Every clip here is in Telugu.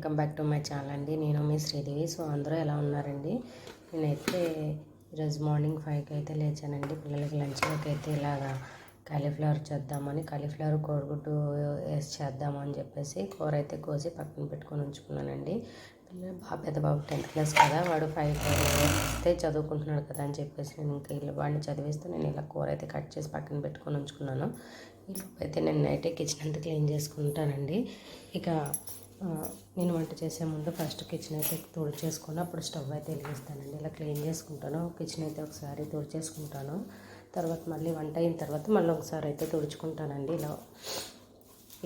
Welcome back to my channel అండి. నేను మీ శ్రీదేవి. సో అందరూ ఎలా ఉన్నారండి? నేనైతే ఈరోజు మార్నింగ్ ఫైవ్కి అయితే లేచానండి. పిల్లలకి లంచ్లోకి అయితే ఇలాగా కాలీఫ్లవర్ చేద్దామని కాలీఫ్లవర్ కోడిగుడ్డు వేసి చేద్దామని చెప్పేసి కూర అయితే కోసి పక్కన పెట్టుకొని ఉంచుకున్నానండి. పిల్లలు బాగా పెద్ద బాబు టెన్త్ క్లాస్ కదా వాడు ఫైవ్ అయితే చదువుకుంటున్నాడు కదా అని చెప్పేసి నేను ఇంకా ఇల్లు వాడిని చదివిస్తూ నేను ఇలా కూర అయితే కట్ చేసి పక్కన పెట్టుకొని ఉంచుకున్నాను. అయితే నేను నైటే కిచెన్ అంతా క్లీన్ చేసుకుంటానండి. ఇక నేను వంట చేసే ముందు ఫస్ట్ కిచెన్ అయితే తుడిచేసుకొని అప్పుడు స్టవ్ అయితే వెలిగిస్తానండి. ఇలా క్లీన్ చేసుకుంటాను. కిచెన్ అయితే ఒకసారి తుడిచేసుకుంటాను. తర్వాత మళ్ళీ వంట అయిన తర్వాత మళ్ళీ ఒకసారి అయితే తుడుచుకుంటానండి. ఇలా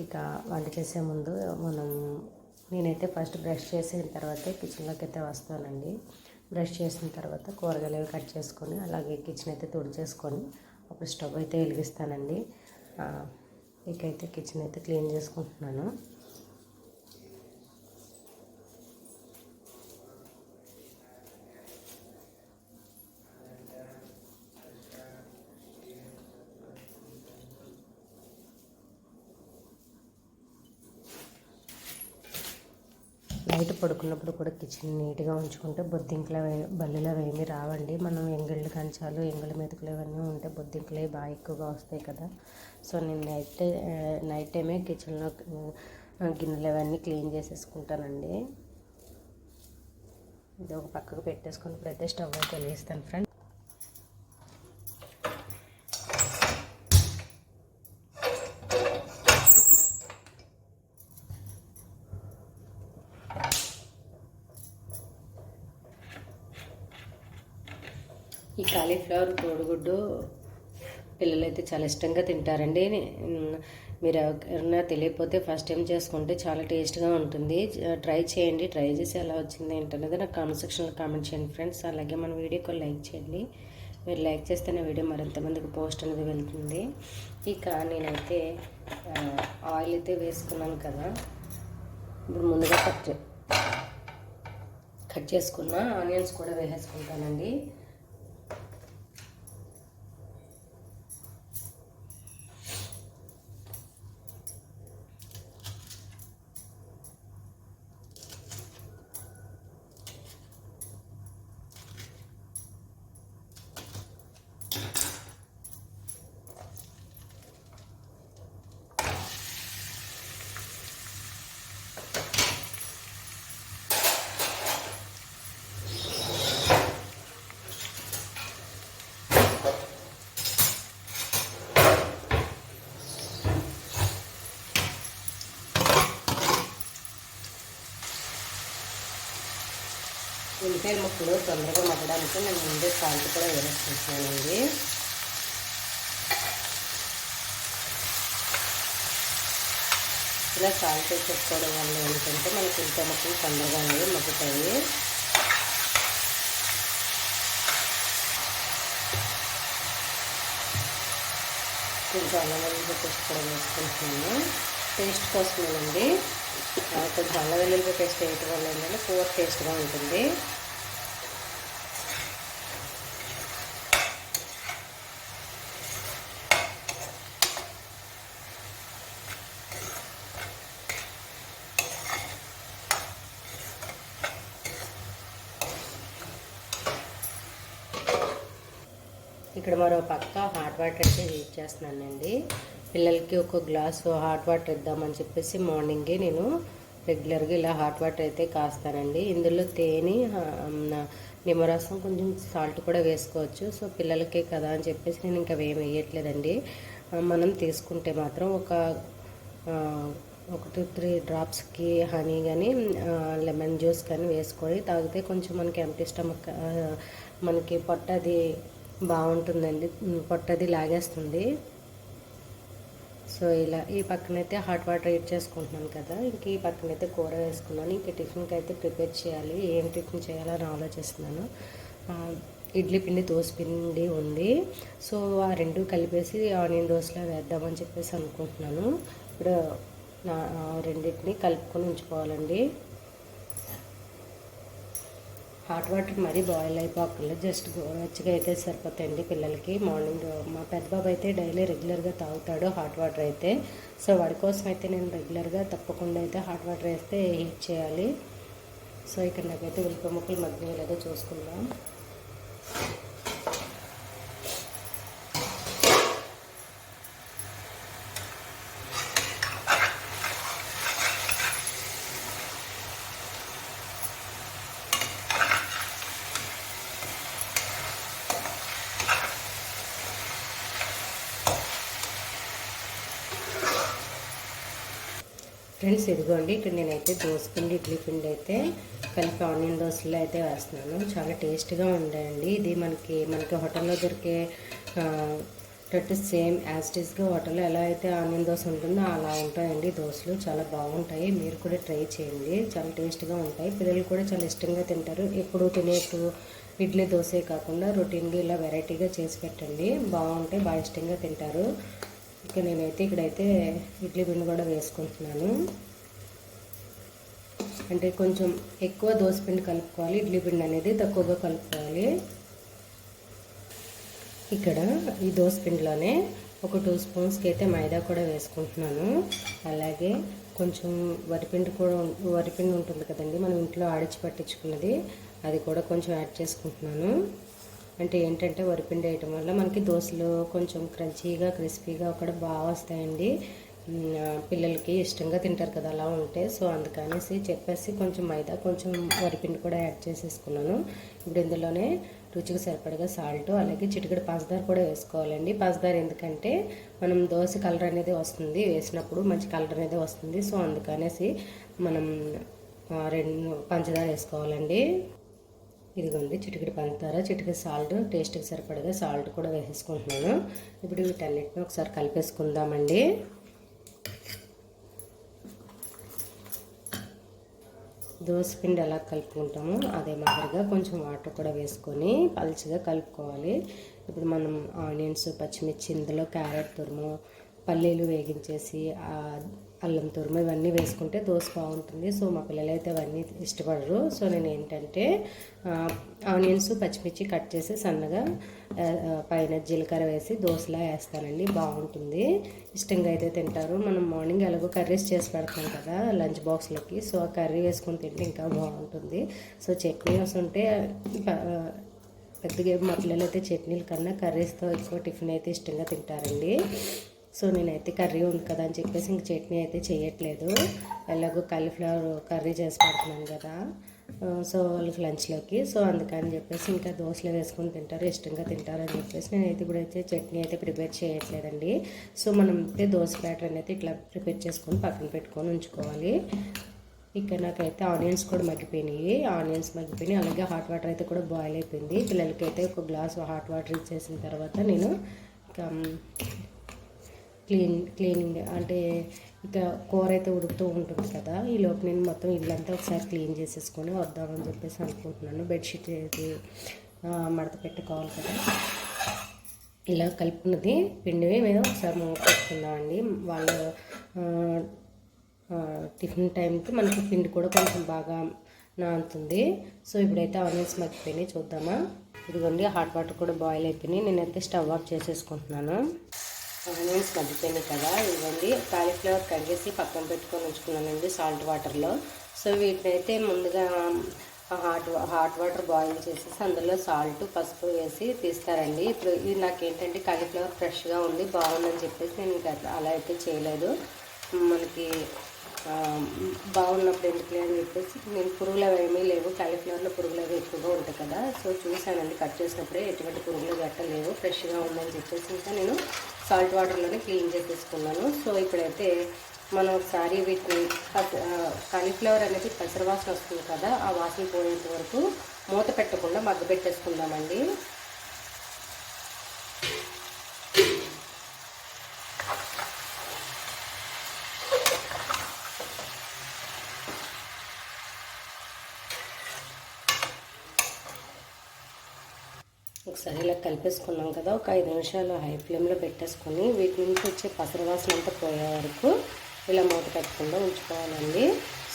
ఇక వంట చేసే ముందు మనం నేనైతే ఫస్ట్ బ్రష్ చేసిన తర్వాతే కిచెన్లోకి అయితే వస్తానండి. బ్రష్ చేసిన తర్వాత కూరగాయలు అవి కట్ చేసుకొని అలాగే కిచెన్ అయితే తుడిచేసుకొని అప్పుడు స్టవ్ అయితే వెలిగిస్తానండి. ఇకైతే కిచెన్ అయితే క్లీన్ చేసుకుంటున్నాను. నైట్ పడుకున్నప్పుడు కూడా కిచెన్ నీట్గా ఉంచుకుంటే బొద్దింకలు అవి ఏమీ రావండి. మనం ఎంగిళ్ళు కంచాలు ఎంగిళ్ళ మెతుకులు ఇవన్నీ ఉంటే బొద్దింకలే బాగా ఎక్కువగా వస్తాయి కదా. సో నేను నైట్ నైట్ టైమే కిచెన్లో గిన్నెలు అవన్నీ క్లీన్ చేసేసుకుంటానండి. ఇది ఒక పక్కకు పెట్టేసుకుని ఇప్పుడైతే స్టవ్ అయితే వేస్తాను ఫ్రెండ్స్. ఈ కాలీఫ్లవర్ కోడిగుడ్డు పిల్లలైతే చాలా ఇష్టంగా తింటారండి. మీరు ఎవరైనా తెలియకపోతే ఫస్ట్ టైం చేసుకుంటే చాలా టేస్ట్గా ఉంటుంది. ట్రై చేయండి. ట్రై చేసి ఎలా వచ్చింది ఏంటనేది నాకు కామెంట్ సెక్షన్లో కామెంట్ చేయండి ఫ్రెండ్స్. అలాగే మన వీడియోకి లైక్ చేయండి. మీరు లైక్ చేస్తేనే వీడియో మరింతమందికి పోస్ట్ అనేది వెళ్తుంది. ఇక నేనైతే ఆయిల్ అయితే వేసుకున్నాను కదా. ఇప్పుడు ముందుగా కట్ కట్ చేసుకున్న ఆనియన్స్ కూడా వేసేసుకుంటానండి. ఉల్లిపాయ ముక్కలు తొందరగా మగ్గడానికి నేను ముందే సాల్ట్ కూడా వేసుకుంటున్నానండి. ఇలా సాల్ట్ వేసుకోవడం వల్ల ఏంటంటే మనకి ఉల్లిపాయ ముక్కలు తొందరగా అనేవి మగ్గుతాయి. కొంచెం అల్లం వెల్లుల్లి పేస్ట్ కూడా వేసుకుంటున్నాను. టేస్ట్ కోసమేనండి. కొంచెం అల్లం వెల్లుల్లి పేస్ట్ వేయటం వల్ల ఏంటంటే కూర టేస్ట్గా ఉంటుంది. ఇక్కడ మరో పక్క హాట్ వాటర్ అయితే యూజ్ చేస్తున్నానండి. పిల్లలకి ఒక గ్లాసు హాట్ వాటర్ ఇద్దామని చెప్పేసి మార్నింగే నేను రెగ్యులర్గా ఇలా హాట్ వాటర్ అయితే కాస్తానండి. ఇందులో తేనె నిమ్మరసం కొంచెం సాల్ట్ కూడా వేసుకోవచ్చు. సో పిల్లలకే కదా అని చెప్పేసి నేను ఇంకా ఏం వేయట్లేదండి. మనం తీసుకుంటే మాత్రం ఒక ఒక టూ త్రీ డ్రాప్స్కి హనీ కానీ లెమన్ జ్యూస్ కానీ వేసుకొని తాగితే కొంచెం మనకి ఎంటీ స్టమక్ మనకి పొట్టది బాగుంటుందండి. పొట్టది లాగేస్తుంది. సో ఇలా ఈ పక్కనైతే హాట్ వాటర్ హీట్ చేసుకుంటున్నాను కదా ఇంక ఈ పక్కనైతే కూర వేసుకున్నాను. ఇంక టిఫిన్కి అయితే ప్రిపేర్ చేయాలి. ఏం టిఫిన్ చేయాలని ఆలోచిస్తున్నాను. ఇడ్లీ పిండి దోశ పిండి ఉంది. సో ఆ రెండు కలిపేసి ఆనియన్ దోశలో వేద్దామని చెప్పేసి అనుకుంటున్నాను. ఇప్పుడు నా రెండింటిని కలుపుకొని ఉంచుకోవాలండి. హాట్ వాటర్ మరీ బాయిల్ అయిపోకుండా జస్ట్ గోరువెచ్చగా అయితే సరిపోతాయండి పిల్లలకి. మార్నింగ్ మా పెద్ద బాబు అయితే డైలీ రెగ్యులర్గా తాగుతాడు హాట్ వాటర్ అయితే. సో వాడి కోసం అయితే నేను రెగ్యులర్గా తప్పకుండా అయితే హాట్ వాటర్ వేస్తే హీట్ చేయాలి. సో ఇక్కడ నాకైతే ఉల్లిపాయ ముక్కలు మగ్గినలేదో చూసుకుందాం. ఫ్రెండ్స్ ఇదిగోండి ఇక్కడ నేనైతే దోశ పిండి ఇడ్లీ పిండి అయితే కలిపి ఆనియన్ దోశలు అయితే వేస్తున్నాను. చాలా టేస్ట్గా ఉండండి ఇది మనకి మనకి హోటల్లో దొరికే టట్టు సేమ్ యాజ్ టీస్గా హోటల్లో ఎలా అయితే ఆనియన్ దోశ ఉంటుందో అలా ఉంటాయండి దోశలు చాలా బాగుంటాయి. మీరు కూడా ట్రై చేయండి. చాలా టేస్ట్గా ఉంటాయి. పిల్లలు కూడా చాలా ఇష్టంగా తింటారు. ఎప్పుడు తినేట్టు ఇడ్లీ దోశే కాకుండా రొటీన్గా ఇలా వెరైటీగా చేసి పెట్టండి. బాగుంటాయి బాగా ఇష్టంగా తింటారు. ఇక నేనైతే ఇక్కడైతే ఇడ్లీ పిండి కూడా వేసుకుంటున్నాను. అంటే కొంచెం ఎక్కువ దోసపిండి కలుపుకోవాలి ఇడ్లీ పిండి అనేది తక్కువగా కలుపుకోవాలి. ఇక్కడ ఈ దోసపిండిలోనే ఒక టూ స్పూన్స్కి అయితే మైదా కూడా వేసుకుంటున్నాను. అలాగే కొంచెం వరిపిండి కూడా వరిపిండి ఉంటుంది కదండి మనం ఇంట్లో ఆడిచి పట్టించుకున్నది అది కూడా కొంచెం యాడ్ చేసుకుంటున్నాను. అంటే ఏంటంటే వరిపిండి వేయటం వల్ల మనకి దోశలు కొంచెం క్రంచీగా క్రిస్పీగా అక్కడ బాగా వస్తాయండి. పిల్లలకి ఇష్టంగా తింటారు కదా అలా ఉంటే. సో అందుకనేసి చెప్పేసి కొంచెం మైదా కొంచెం వరిపిండి కూడా యాడ్ చేసేసుకున్నాను. ఇప్పుడు ఇందులోనే రుచికి సరిపడగా సాల్ట్ అలాగే చిటికడి పంచదార కూడా వేసుకోవాలండి. పంచదార ఎందుకంటే మనం దోశ కలర్ అనేది వస్తుంది వేసినప్పుడు మంచి కలర్ అనేది వస్తుంది. సో అందుకనేసి మనం రెండు పంచదార వేసుకోవాలండి. ఇదిగోండి చిటికెడు పంచదార చిటికెడు సాల్ట్ టేస్ట్కి సరిపడగా సాల్ట్ కూడా వేసేసుకుంటున్నాను. ఇప్పుడు వీటన్నిటిని ఒకసారి కలిపేసుకుందామండి. దోశ పిండి ఎలా కలుపుకుంటామో అదే మాదిరిగా కొంచెం వాటర్ కూడా వేసుకొని పలుచగా కలుపుకోవాలి. ఇప్పుడు మనం ఆనియన్స్ పచ్చిమిర్చి ఇందులో క్యారెట్ తురుము పల్లీలు వేగించేసి అల్లం తురుము ఇవన్నీ వేసుకుంటే దోశ బాగుంటుంది. సో మా పిల్లలు అయితే అవన్నీ ఇష్టపడరు. సో నేను ఏంటంటే ఆనియన్స్ పచ్చిమిర్చి కట్ చేసి సన్నగా పైన జీలకర్ర వేసి దోశలా వేస్తానండి. బాగుంటుంది. ఇష్టంగా అయితే తింటారు. మనం మార్నింగ్ ఎలాగో కర్రీస్ చేసి పెడతాం కదా లంచ్ బాక్స్లకి. సో ఆ కర్రీ వేసుకొని తింటే ఇంకా బాగుంటుంది. సో చట్నీ వస్తుంటే పెద్దగా మా పిల్లలు అయితే చట్నీల కన్నా కర్రీస్తో ఎక్కువ టిఫిన్ అయితే ఇష్టంగా తింటారండి. సో నేనైతే కర్రీ ఉంది కదా అని చెప్పేసి ఇంక చట్నీ అయితే చేయట్లేదు. ఎలాగో కాలీఫ్లవర్ కర్రీ చేసి పెడుతున్నాను కదా. సో వాళ్ళకి లంచ్లోకి సో అందుకని చెప్పేసి ఇంకా దోశలు వేసుకొని తింటారు ఇష్టంగా తింటారు అని చెప్పేసి నేనైతే ఇప్పుడైతే చట్నీ అయితే ప్రిపేర్ చేయట్లేదండి. సో మనం అయితే దోశ బ్యాటర్ అనేది ఇట్లా ప్రిపేర్ చేసుకొని పక్కన పెట్టుకొని ఉంచుకోవాలి. ఇక్కడ నాకైతే ఆనియన్స్ కూడా మగ్గిపోయినాయి. ఆనియన్స్ మగ్గిపోయినాయి అలాగే హాట్ వాటర్ అయితే కూడా బాయిల్ అయిపోయింది. పిల్లలకైతే ఒక గ్లాస్ హాట్ వాటర్ ఇచ్చేసిన తర్వాత నేను ఇంకా క్లీన్ క్లీనింగ్ అంటే ఇక కూర అయితే ఉడుకుతూ ఉంటుంది కదా ఈ లోపు నేను మొత్తం ఇల్లంతా ఒకసారి క్లీన్ చేసేసుకొని వద్దామని చెప్పేసి అనుకుంటున్నాను. బెడ్షీట్ మడత పెట్టుకోవాలి కదా. ఇలా కలుపుకున్నది పిండి మేము ఒకసారి పెట్టుకుందామండి వాళ్ళు టిఫిన్ టైంకి మనకి పిండి కూడా కొంచెం బాగా నానుతుంది. సో ఇప్పుడైతే ఆనియన్స్ మగ్గిపోయినాయి చూద్దామా? ఇదిగోండి హాట్ వాటర్ కూడా బాయిల్ అయిపోయినాయి. నేనైతే స్టవ్ ఆఫ్ చేసేసుకుంటున్నాను. ఆనియన్స్ మగ్గిపోయినాయి కదా. ఇవ్వండి. కాలీఫ్లవర్ కడిగేసి పక్కన పెట్టుకొని ఉంచుకున్నానండి సాల్ట్ వాటర్లో. సో వీటిని అయితే ముందుగా హాట్ హాట్ వాటర్ బాయిల్ చేసేసి అందులో సాల్ట్ పసుపు వేసి తీస్తారండి. ఇప్పుడు ఇది నాకేంటంటే కాలీఫ్లవర్ ఫ్రెష్గా ఉంది బాగుందని చెప్పేసి నేను ఇంకా అలా అయితే చేయలేదు. మనకి బాగున్నప్పుడు ఎందుకులే అని చెప్పేసి నేను పురుగులు అవి ఏమీ లేవు. కాలీఫ్లవర్లో పురుగులు అవి ఎక్కువగా ఉంటాయి కదా. సో చూసానండి కట్ చేసినప్పుడే ఎటువంటి పురుగులు గట్ట లేవు. ఫ్రెష్గా ఉందని చెప్పేసి ఇంకా నేను సాల్ట్ వాటర్లోనే క్లీన్ చేసేసుకున్నాను. సో ఇప్పుడైతే మనం ఒకసారి వీటిని కాలీఫ్లవర్ అనేది పెసరవాసన వస్తుంది కదా ఆ వాసన పోయేంత వరకు మూత పెట్టకుండా మగ్గ పెట్టేసుకుందామండి ఒకసారి ఇలా కలిపేసుకున్నాం కదా ఒక ఐదు నిమిషాలు హై ఫ్లేమ్లో పెట్టేసుకొని వీటి నుంచి వచ్చే పసరవాసన అంతా పోయే వరకు ఇలా మూత పెట్టకుండా ఉంచుకోవాలండి.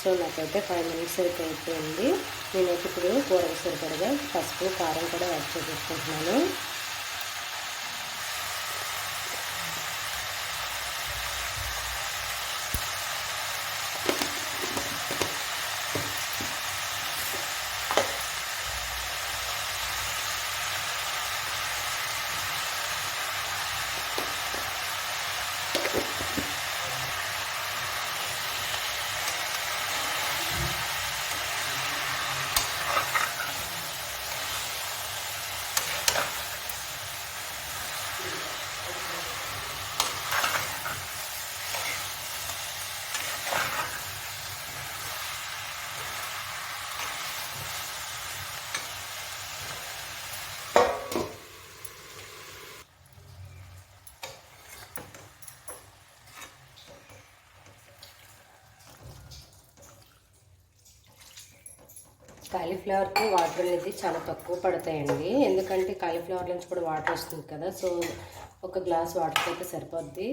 సో నాకైతే ఫైవ్ మినిట్స్ అయితే అయిపోయింది. నేనైతే ఇప్పుడు కూరకు సరిపడగా పసుపు కారం కూడా యాడ్ చేసేసుకుంటున్నాను. కాలీఫ్లవర్కి వాటర్ అనేది చాలా తక్కువ పడతాయండి. ఎందుకంటే కాలీఫ్లవర్ నుంచి కూడా వాటర్ వస్తుంది కదా సో ఒక గ్లాస్ వాటర్ అయితే సరిపోద్ది.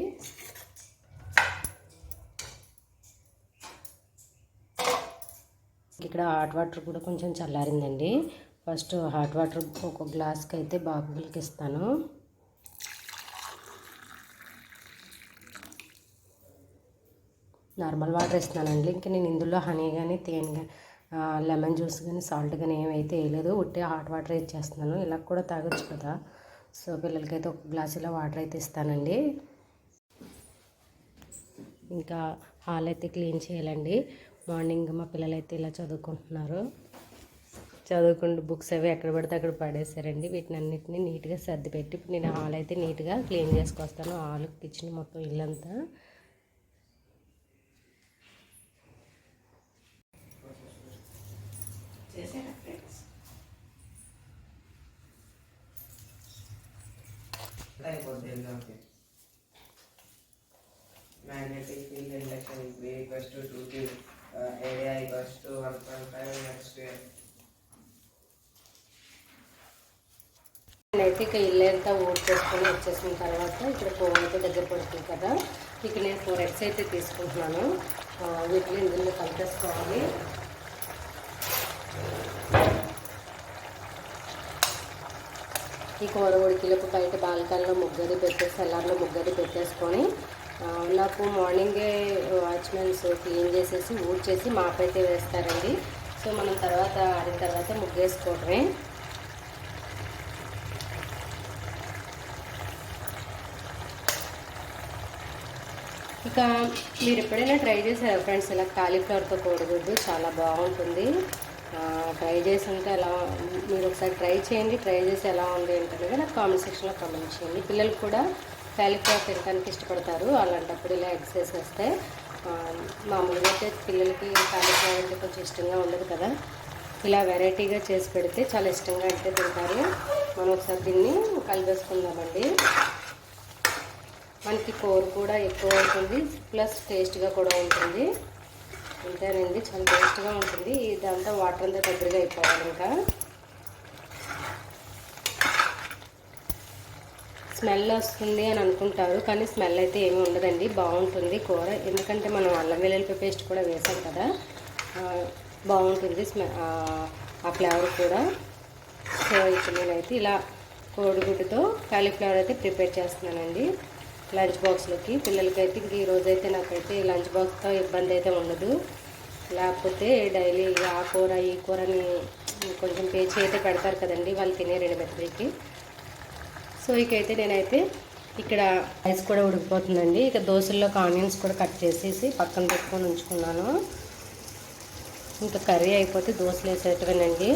ఇక్కడ హాట్ వాటర్ కూడా కొంచెం చల్లారిందండి. ఫస్ట్ హాట్ వాటర్ ఒక గ్లాస్కి అయితే బాబులకి ఇస్తాను. నార్మల్ వాటర్ ఇస్తున్నానండి. ఇంకా నేను ఇందులో హనీ కానీ తేనె కానీ లెమన్ జ్యూస్ కానీ సాల్ట్ కానీ ఏమైతే వేయలేదు. ఉట్టే హాట్ వాటర్ ఇచ్చేస్తున్నాను ఇలా కూడా తాగొచ్చు కదా. సో పిల్లలకైతే ఒక గ్లాస్ ఇలా వాటర్ అయితే ఇస్తానండి. ఇంకా హాల్ అయితే క్లీన్ చేయాలండి. మార్నింగ్ మా పిల్లలైతే ఇలా చదువుకుంటున్నారు. చదువుకుంటూ బుక్స్ అవి ఎక్కడ పడితే అక్కడ పడేసారండి వీటిని అన్నిటిని నీట్గా సర్దిపెట్టి ఇప్పుడు నేను హాల్ అయితే నీట్గా క్లీన్ చేసుకొస్తాను. హాల్ కిచెన్ మొత్తం ఇల్లంతా చేశారా ఫ్రెండ్స్ అయిపోద్ది ఎగ్జామ్కి magnetic field induction B equals to two కి area equals to one point five next నేనైతే ఇక ఇల్లంతా ఓట్ చేసుకొని వచ్చేసిన తర్వాత ఇక్కడ ఫోర్ అయితే దగ్గర పడుతుంది కదా. ఇక నేను ఫోర్ ఎగ్స్ అయితే తీసుకుంటున్నాను. Uh, వీటిని ఇందులో కలిపేసుకోవాలి. ఈ కూర ఉడికిలోపు బయట బాల్కన్లో ముగ్గది పెట్టేసి సెల్లార్లో ముగ్గది పెట్టేసుకొని నాకు మార్నింగే వాచ్మెన్స్ క్లీన్ చేసేసి ఊడ్చేసి మాపైతే అయితే వేస్తారండి. సో మనం తర్వాత ఆడిన తర్వాత ముగ్గేసుకోవడమే ఇక మీరు ఎప్పుడైనా ట్రై చేశారా ఫ్రెండ్స్ ఇలా కాలీఫ్లవర్తో కోడిగుడ్డు చాలా బాగుంటుంది. ట్రై చేసి ఉంటే ఎలా మీరు ఒకసారి ట్రై చేయండి ట్రై చేసి ఎలా ఉంది ఏంటనేది నాకు కామెంట్ సెక్షన్లో కామెంట్ చేయండి. పిల్లలు కూడా కాలీఫ్లవర్ తినడానికి ఇష్టపడతారు. అలాంటప్పుడు ఇలా ఎక్సర్సైజ్ వస్తే మామూలుగా అయితే పిల్లలకి కాలీఫ్లవర్ అంటే కొంచెం ఇష్టంగా ఉండదు కదా. ఇలా వెరైటీగా చేసి పెడితే చాలా ఇష్టంగా అయితే తింటారు. మనం ఒకసారి దీన్ని కలిపేసుకుందామండి. మనకి కూర కూడా ఎక్కువ ఉంటుంది. ప్లస్ టేస్ట్గా కూడా ఉంటుంది. అంతేనండి చాలా టేస్ట్గా ఉంటుంది. ఇదంతా వాటర్ అంతా దగ్గరగా అయిపోవాలి ఇంకా. స్మెల్ వస్తుంది అని అనుకుంటారు కానీ స్మెల్ అయితే ఏమీ ఉండదండి. బాగుంటుంది కూర. ఎందుకంటే మనం అల్లం వెల్లుల్లి పేస్ట్ కూడా వేసాం కదా బాగుంటుంది స్మె ఆ, ఫ్లేవర్ కూడా. సో ఇప్పుడు నేనైతే ఇలా కోడిగుడ్డుతో కాలీఫ్లవర్ అయితే ప్రిపేర్ చేస్తున్నానండి లంచ్ బాక్స్లోకి. పిల్లలకైతే ఇంక ఈ రోజైతే నాకైతే లంచ్ బాక్స్తో ఇబ్బంది అయితే ఉండదు. లేకపోతే డైలీ ఆ కూర ఈ కూరని కొంచెం పేచి అయితే పెడతారు కదండి వాళ్ళు తినే రెండు మెత్తడికి సో ఇకైతే నేనైతే ఇక్కడ రైస్ కూడా ఉడికిపోతుందండి. ఇక దోశల్లోకి ఆనియన్స్ కూడా కట్ చేసేసి పక్కన పెట్టుకొని ఉంచుకున్నాను. ఇంకా కర్రీ అయిపోతే దోశలు వేసేటవేనండి.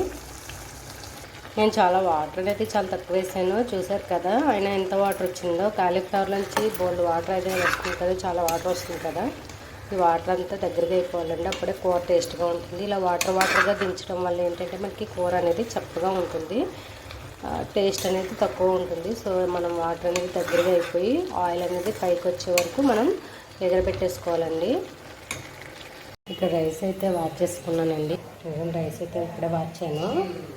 నేను చాలా వాటర్ అయితే చాలా తక్కువ వేసాను చూసారు కదా. అయినా ఎంత వాటర్ వచ్చిందో కాలీఫ్లవర్ నుంచి బోల్డ్ వాటర్ అయితే వస్తుంది కదా చాలా వాటర్ వస్తుంది కదా. వాటర్ అంతా దగ్గరగా అయిపోవాలండి. అప్పుడే కూర టేస్ట్గా ఉంటుంది. ఇలా వాటర్ వాటర్గా దించడం వల్ల ఏంటంటే మనకి కూర అనేది చప్పగా ఉంటుంది. టేస్ట్ అనేది తక్కువ ఉంటుంది. సో మనం వాటర్ అనేది దగ్గరగా అయిపోయి ఆయిల్ అనేది పైకి వచ్చే వరకు మనం ఎగరబెట్టేసుకోవాలండి. ఇక్కడ రైస్ అయితే వాచ్ చేసుకున్నానండి. ప్రజెంట్ రైస్ అయితే ఇక్కడే వాచాను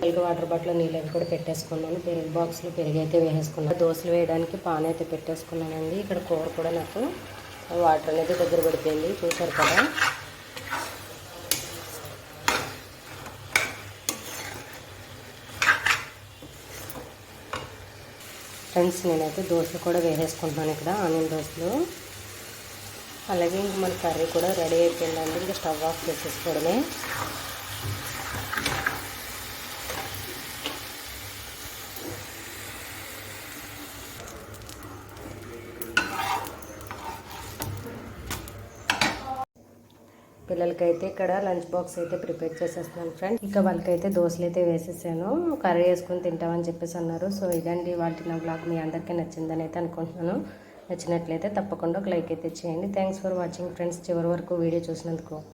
పెరుగు వాటర్ బాటిల్ నీళ్ళు అవి కూడా పెట్టేసుకున్నాను. పెరుగు బాక్స్లో పెరుగు అయితే వేసేసుకున్నాను. దోశలు వేయడానికి పాన్ అయితే పెట్టేసుకున్నానండి. ఇక్కడ కూర కూడా నాకు వాటర్ అనేది దగ్గర పడిపోయింది. చూసారు కదా? ఫ్రెండ్స్ నేనైతే దోశలు కూడా వేసేసుకుంటున్నాను ఇక్కడ ఆనియన్ దోశలు. అలాగే ఇంక మన కర్రీ కూడా రెడీ అయిపోయిందండి. ఇంకా స్టవ్ ఆఫ్ చేసేసుకోవడమే. పిల్లలకైతే ఇక్కడ లంచ్ బాక్స్ అయితే ప్రిపేర్ చేసేస్తున్నాను ఫ్రెండ్స్ ఇంకా వాళ్ళకైతే దోశలు అయితే వేసేసాను. కర్రీ వేసుకొని తింటామని చెప్పేసి అన్నారు. సో ఇదండి వాటి నా బ్లాగ్ మీ అందరికీ నచ్చిందని అయితే అనుకుంటున్నాను. నచ్చినట్లయితే తప్పకుండా ఒక లైక్ అయితే చేయండి. థ్యాంక్స్ ఫర్ వాచింగ్ ఫ్రెండ్స్ చివరి వరకు వీడియో చూసినందుకు.